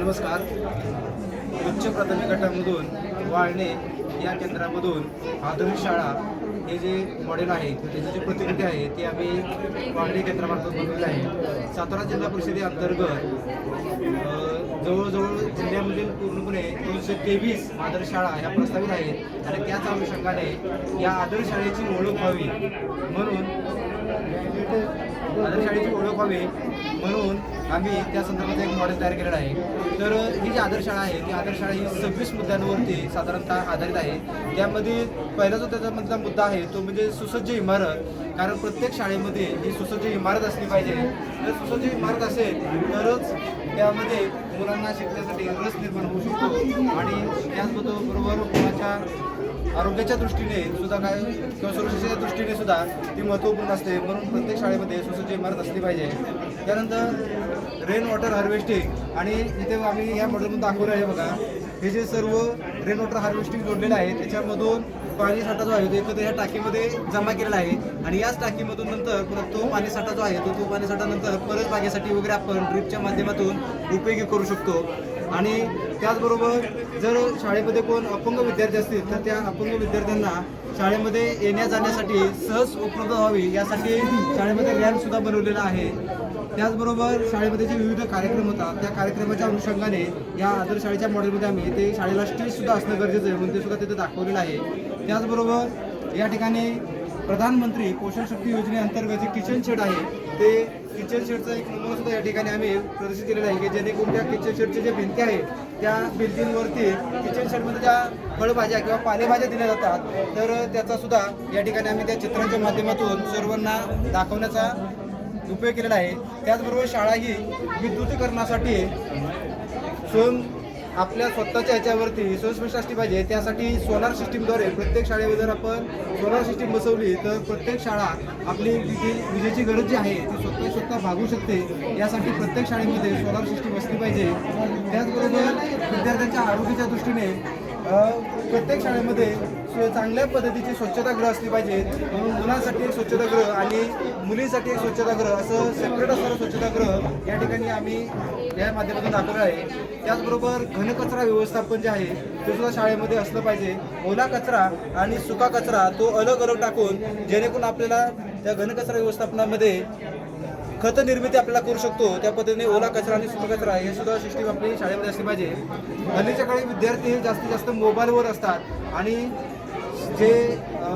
नमस्कार. उच्च प्राथमिक गटामधून वाळणे या केंद्रामधून आधुनिक शाळा हे जे मॉडेल आहे त्याची जी प्रतिनिधी आहे ती आम्ही वाळणे केंद्रामार्फत बनवलेली आहे सातारा जिल्हा परिषदे अंतर्गत जवळजवळ जिल्ह्यामधील पूर्णपणे दोनशे तेवीस आदर्श शाळा ह्या प्रस्तावित आहेत. आणि त्याच अनुषंगाने या आदर्श शाळेची ओळख व्हावी म्हणून आदर्श शाळेची ओळख व्हावी म्हणून आम्ही त्या संदर्भात एक मॉडेल तयार केलेलं आहे. तर ही जी आदर्श शाळा आहे ती आदर्श शाळा ही सव्वीस मुद्द्यांवरती साधारणतः आधारित आहे. त्यामध्ये पहिला जो त्याच्यामधला मुद्दा आहे तो म्हणजे सुसज्ज इमारत. कारण प्रत्येक शाळेमध्ये ही सुसज्ज इमारत असली पाहिजे. जर सुसज्ज इमारत असेल तरच त्यामध्ये मुलांना शिकण्यासाठी रस निर्माण होऊ शकतो. आणि त्याचबरोबर मुलाच्या आरोग्याच्या दृष्टीने सुद्धा काय किंवा सुरक्षेच्या दृष्टीने सुद्धा ती महत्त्वपूर्ण असते. म्हणून प्रत्येक शाळेमध्ये सुसज्ज इमारत असली पाहिजे. त्यानंतर रेन वॉटर हार्वेस्टिंग आणि इथे आम्ही या मॉडेलमधून दाखवलं आहे बघा. हे जे सर्व रेन वॉटर हार्वेस्टिंग जोडलेलं आहे त्याच्यामधून पाणी साठा जो आहे तो एकत्र या टाकीमध्ये जमा केलेला आहे. आणि याच टाकीमधून नंतर परत तो पाणी साठा जो आहे तो तो पाणी साठा नंतर परत बागेसाठी वगैरे आपण ड्रिपच्या माध्यमातून उपयोगी करू शकतो. आणि त्याचबरोबर जर शाळेमध्ये कोण अपंग विद्यार्थी असतील तर त्या अपंग विद्यार्थ्यांना शाळेमध्ये येण्या जाण्यासाठी सहज उपलब्ध व्हावी यासाठी शाळेमध्ये रॅम्पसुद्धा बनवलेला आहे. त्याचबरोबर शाळेमध्ये जे विविध कार्यक्रम होतात त्या कार्यक्रमाच्या अनुषंगाने या आदर शाळेच्या मॉडेलमध्ये आम्ही ते शाळेला स्टेजसुद्धा असणं गरजेचं आहे म्हणून ते सुद्धा तिथे दाखवलेलं आहे. त्याचबरोबर या ठिकाणी प्रधानमंत्री पोषण शक्ती योजनेअंतर्गत जे किचन शेड आहे ते किचन शेडचा एक नमुना सुद्धा या ठिकाणी आम्ही प्रदर्शित केलेला आहे की जेणेकरून त्या किचन शेडच्या ज्या भिंती आहेत त्या भिंतींवरती किचन शेडमध्ये ज्या फळभाज्या किंवा पालेभाज्या दिल्या जातात तर त्याचा सुद्धा या ठिकाणी आम्ही त्या चित्रांच्या माध्यमातून सर्वांना दाखवण्याचा उपयोग केलेला आहे. त्याचबरोबर शाळा ही विद्युतीकरणासाठी स्वयं आपल्या स्वतःच्या ह्याच्यावरती स्वयंस्पष्ट असली पाहिजे त्यासाठी सोलार सिस्टीमद्वारे प्रत्येक शाळेमध्ये जर आपण सोलार सिस्टीम बसवली तर प्रत्येक शाळा आपली जी विजेची गरज जी आहे ती स्वतः स्वतः भागू शकते. यासाठी प्रत्येक शाळेमध्ये सोलार सिस्टीम असली पाहिजे. त्याचबरोबर विद्यार्थ्यांच्या आरोग्याच्या दृष्टीने प्रत्येक शाळेमध्ये चांगल्या पद्धतीची स्वच्छतागृह असली पाहिजे. म्हणून मुलांसाठी एक स्वच्छतागृह आणि मुलींसाठी एक स्वच्छतागृह असं सेपरेट असणारं स्वच्छतागृह या ठिकाणी आम्ही या माध्यमातून दाखवलं आहे. त्याचबरोबर घनकचरा व्यवस्थापन जे आहे ते सुद्धा शाळेमध्ये असलं पाहिजे. ओला कचरा आणि सुका कचरा तो अलग अलग टाकून जेणेकरून आपल्याला त्या घनकचरा व्यवस्थापनामध्ये खत निर्मिती आपल्याला करू शकतो. त्या पद्धतीने ओला कचरा आणि सुका कचरा हे सुद्धा सिस्टीम आपली शाळेमध्ये असली पाहिजे. हल्लीच्या काळी विद्यार्थी हे जास्तीत जास्त मोबाईलवर असतात आणि जे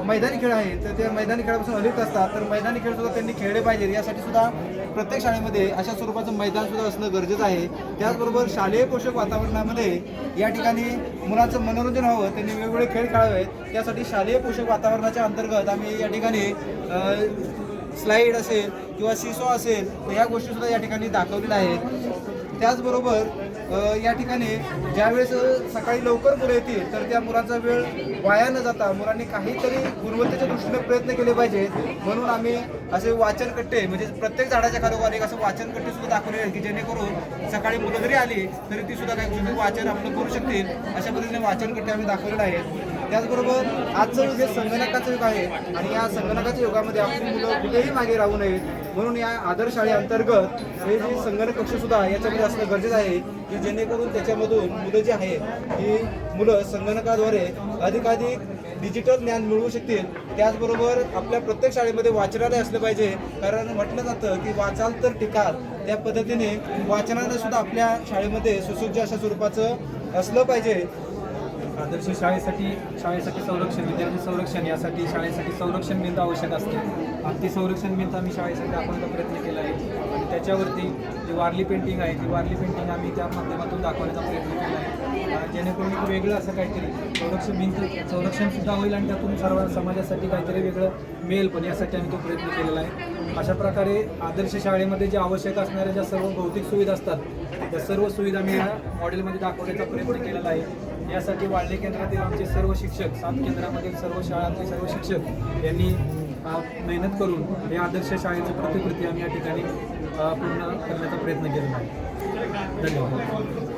मैदानी खेळ आहेत तर ते मैदानी खेळापासून अलिप्त असतात तर मैदानी खेळ सुद्धा त्यांनी खेळले पाहिजेत यासाठी सुद्धा प्रत्येक शाळेमध्ये अशा स्वरूपाचं मैदान सुद्धा असणं गरजेचं आहे. त्याचबरोबर शालेय पोषक वातावरणामध्ये या ठिकाणी मुलांचं मनोरंजन व्हावं त्यांनी वेगवेगळे खेळ खेळावेत. त्यासाठी शालेय पोषक वातावरणाच्या अंतर्गत आम्ही या ठिकाणी स्लाईड असेल किंवा सिसो असेल तर ह्या गोष्टी सुद्धा या ठिकाणी दाखवलेल्या आहेत. त्याचबरोबर या ठिकाणी ज्यावेळेस सकाळी लवकर मुलं येतील तर त्या मुलांचा वेळ वाया न जाता मुलांनी काहीतरी गुणवत्तेच्या दृष्टीने प्रयत्न केले पाहिजेत. म्हणून आम्ही असे वाचन कट्टे म्हणजे प्रत्येक झाडाच्या खालोखाल एक असं वाचन कट्टे सुद्धा दाखवले आहेत की जेणेकरून सकाळी मुलं जरी आली तरी ती सुद्धा काही गोष्टी वाचन आपलं करू शकतील. अशा पद्धतीने वाचन कट्टे आम्ही दाखवलेले आहेत. त्याचबरोबर आजचं युग हे संगणकाचं युग आहे आणि या संगणकाच्या युगामध्ये आपली मुलं कुठेही मागे राहू नयेत. म्हणून या आदर्श शाळेअंतर्गत हे जे संगणक कक्ष सुद्धा याच्यामध्ये असणं गरजेचं आहे की जेणेकरून त्याच्यामधून मुलं जी आहे ही मुलं संगणकाद्वारे अधिकाधिक डिजिटल ज्ञान मिळवू शकतील. त्याचबरोबर आपल्या प्रत्येक शाळेमध्ये वाचनालय असलं पाहिजे. कारण म्हटलं जातं की वाचाल तर टिकाल. त्या पद्धतीने वाचनालय सुद्धा आपल्या शाळेमध्ये सुसज्ज अशा स्वरूपाचं असलं पाहिजे. आदर्श शाळेसाठी शाळेसाठी संरक्षण विद्यार्थी संरक्षण यासाठी शाळेसाठी संरक्षण भिंत आवश्यक असते. आणि ती संरक्षण भिंत आम्ही शाळेसाठी आपण प्रयत्न केला आहे. आणि त्याच्यावरती जी वारली पेंटिंग आहे ती वारली पेंटिंग आम्ही त्या माध्यमातून दाखवण्याचा प्रयत्न केला आहे. जेणेकरून एक वेगळं असं काहीतरी संरक्षण भिंत संरक्षणसुद्धा होईल आणि त्यातून सर्व समाजासाठी काहीतरी वेगळं मिळेल पण यासाठी आम्ही तो प्रयत्न केलेला आहे. अशा प्रकारे आदर्श शाळेमध्ये जे आवश्यक असणाऱ्या ज्या सर्व भौतिक सुविधा असतात त्या सर्व सुविधा मी या मॉडेलमध्ये दाखवण्याचा प्रयत्न केलेला आहे. यासाठी वाळले केंद्रातील आमचे सर्व शिक्षक सात केंद्रामधील सर्व शाळांचे सर्व शिक्षक यांनी मेहनत करून हे आदर्श शाळेची प्रतिकृती आम्ही या ठिकाणी पूर्ण करण्याचा प्रयत्न केला आहे. धन्यवाद.